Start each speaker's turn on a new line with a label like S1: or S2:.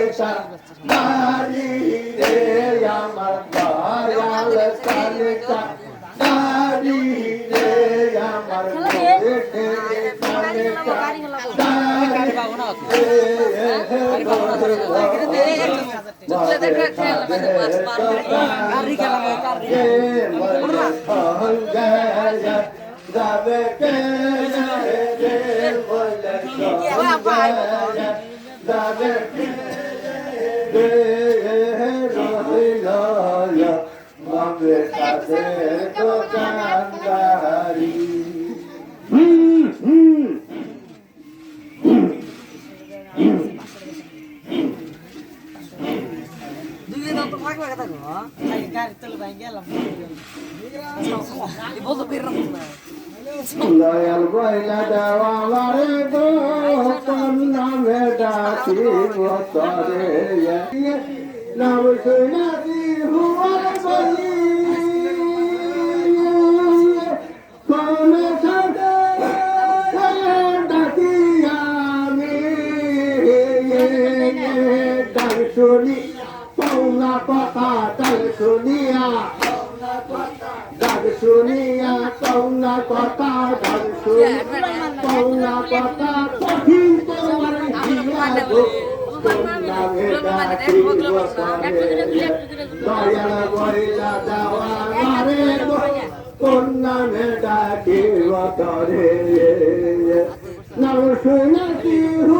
S1: কালেসার নারী রে, আমার দয়াল কালেসার নারী রে, আমার যাবে কে রে বলে যাবে
S2: কে
S1: দয়াল বইলা দেওয়া মারে গো নাম শুনাছি হুয়ার বলি শুনি পৌনা কথা ডাক শুনিয়া ডাক শুনিয়া কৌনা কথা শুনি কথা হিয়া গো কৌনা ভেটা দয়াল বইলা দেওয়া মারে গো কন্যা ভেটা কি তরে। নাম শুনাছি হুয়া